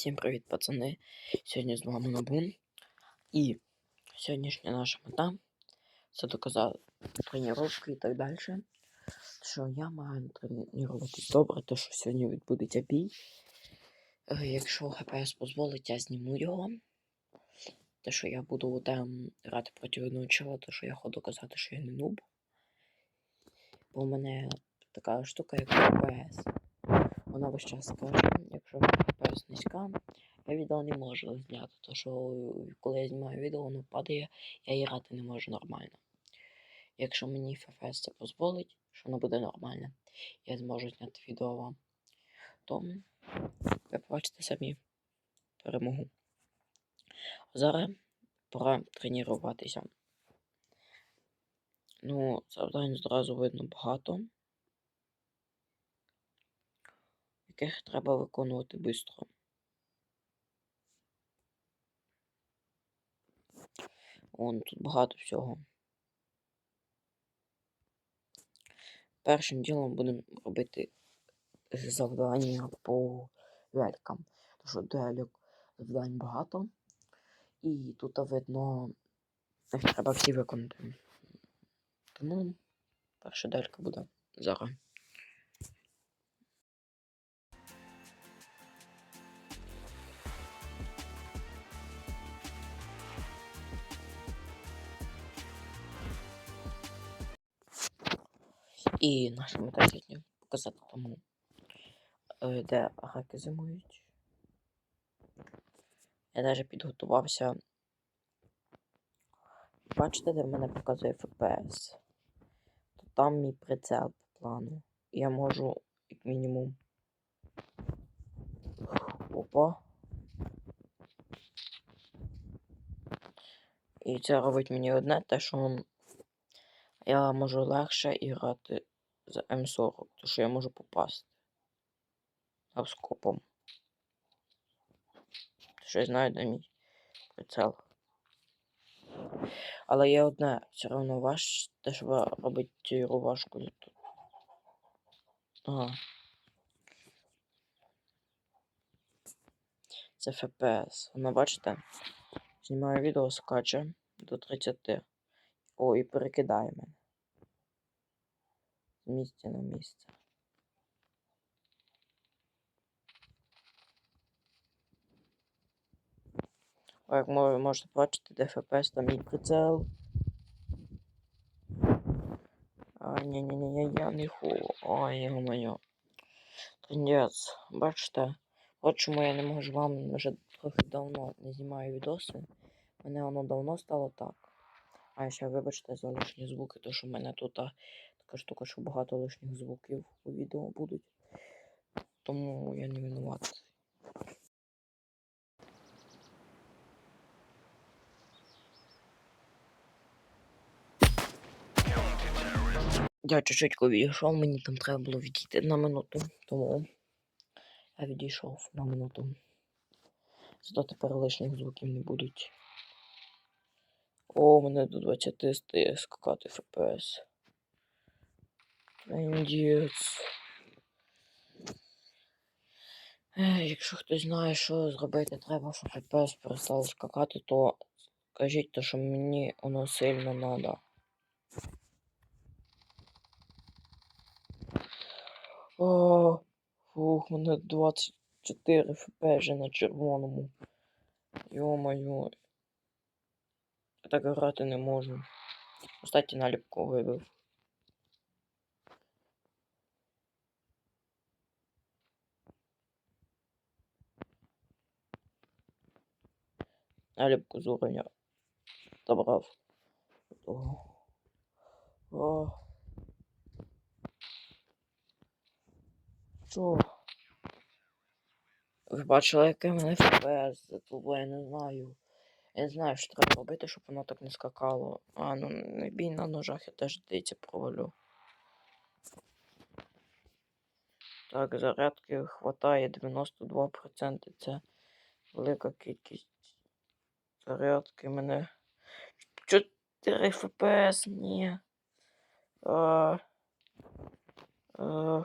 Всім привіт, пацани! Сьогодні з вами Набун. І сьогоднішня наша мета це доказати тренування і так далі. Що я маю тренуватись добре, то що сьогодні відбудеться бій. Е, Якщо ХПС дозволить, я зніму його. Те, що я буду там грати проти одного чела, то що я хочу доказати, що я не нуб. Бо в мене така штука, як ХПС. Вона весь час каже, якщо низька, я відео не можу зняти, тому що е, коли я знімаю відео, воно падає, я і грати не можу нормально. Якщо мені ФФС це дозволить, що воно буде нормально, я зможу зняти відео вам. То ви побачите самі перемогу. Зараз пора тренуватися. Ну, завдань зразу видно багато, яких треба виконувати швидко. Вон тут багато всього. Першим ділом будемо робити завдання по дуелькам. Тому що дуельок завдань багато. І тут видно, їх треба всі виконати. Тому перша дуелька буде зараз. І наша мета сьогодні показати тому, е, де раки зимують. Я навіть підготувався. Бачите, де в мене показує FPS. То там мій прицел по плану. Я можу, як мінімум. Опа. І це робить мені одне, те, що я можу легше грати за М40, тому що я можу попасти обскопом. Що я знаю, де мій прицел. Але є одне, все одно ваш те, що робить рувашку тут. Ага. Це FPS. Воно бачите? Знімаю відео, скаче до 30. О, і перекидає мене. Місця на місце. Як можете бачити, де FPS, там мій прицел. А, ні ні ні я не ху. Ой, йо-моє. Трендець, бачите? От чому я не можу вам вже трохи давно не знімаю відоси. Мене воно давно стало так. А ще вибачте за лишні звуки, тому що в мене тут така штука, що багато лишніх звуків у відео будуть. Тому я не винуватий. Я чуть-чуть відійшов, мені там треба було відійти на минуту, тому я відійшов на минуту. Зато тепер лишніх звуків не будуть. О, мене до 20 стає скакати FPS. Трендець. Ех, Якщо хтось знає, що зробити треба, щоб FPS перестало скакати, то кажіть, то, що мені воно сильно треба. О, фух, мене 24 фп вже на червоному. Йо-моє. Так грати не можу. Кстати, наліпку вибив. Наліпку з уровня забрав. О. О. Що? Ви бачили, яке мене ФПС затуло, я не знаю. Я не знаю, що треба робити, щоб воно так не скакало. А, ну не бій на ножах, я теж дивіться провалю. Так, зарядки хватає 92%. Це велика кількість зарядки мене. 4 ФПС, ні. А, а,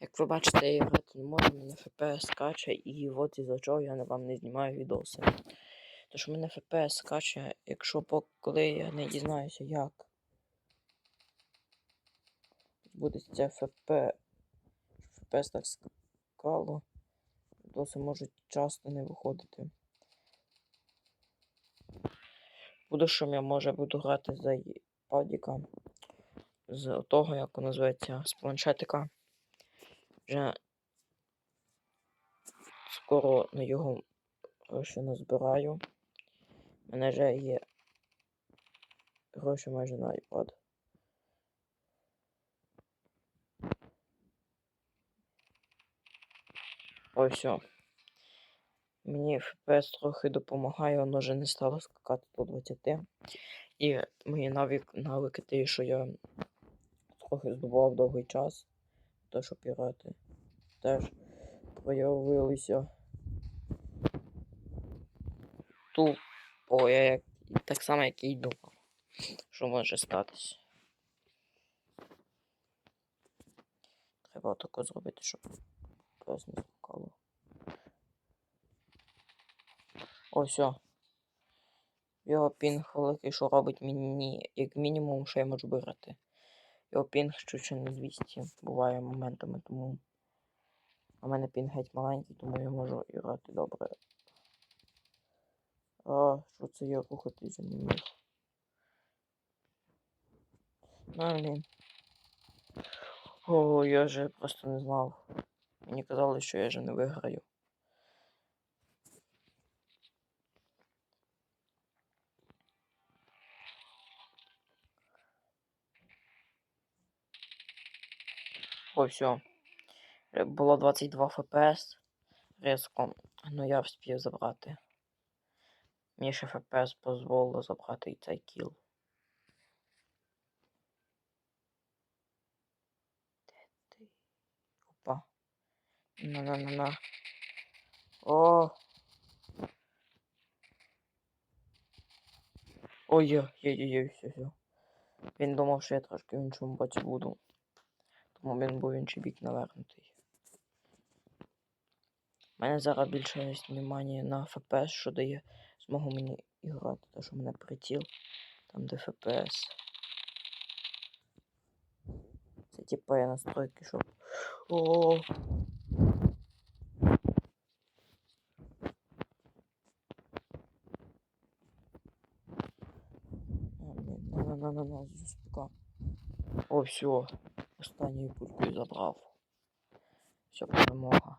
як ви бачите, я грати не можу, мене FPS скаче, і от із-за чого я вам не знімаю відоси. Тому що мене FPS скаче, якщо коли я не дізнаюся, як буде це FP, FPS так скакало, відоси можуть часто не виходити. Буду, що я може буду грати за падіка з того, як воно називається, з планшетика. Вже скоро на його гроші назбираю. У мене вже є гроші майже на iPad. Ой, все. Мені FPS трохи допомагає, воно вже не стало скакати до 20. І мої навик, навики ті, що я трохи здобував довгий час, те, що пірати теж проявилися. Тупо, я як, так само, як і думав, що може статися. Треба тако зробити, щоб PS не скакало. О, все. Його пінг великий, що робить мені, як мінімум, що я можу виграти. Його пінг чуть не 200 буває моментами, тому. У мене пінг геть маленький, тому я можу грати добре. А, що це я рухатися не міг? Ну, блін. О, я же просто не знав. Мені казали, що я же не виграю. Ой, все. Було 22 FPS. Різко. Ну я вспів забрати. Мені ще FPS дозволило забрати і цей кіл. Де ти? Опа. На-на-на-на. О! Ой, є, є, є, є, все, все. Він думав, що я трошки в іншому боці буду. Тому він був інший бік навернутий. У мене зараз більше внимання на FPS, що дає змогу мені і грати, тому що в мене приціл, там де FPS. Це типа я настройки, щоб. О. На-на-на-на, спука. О, все. Останньою пулькою забрав. Все, перемога.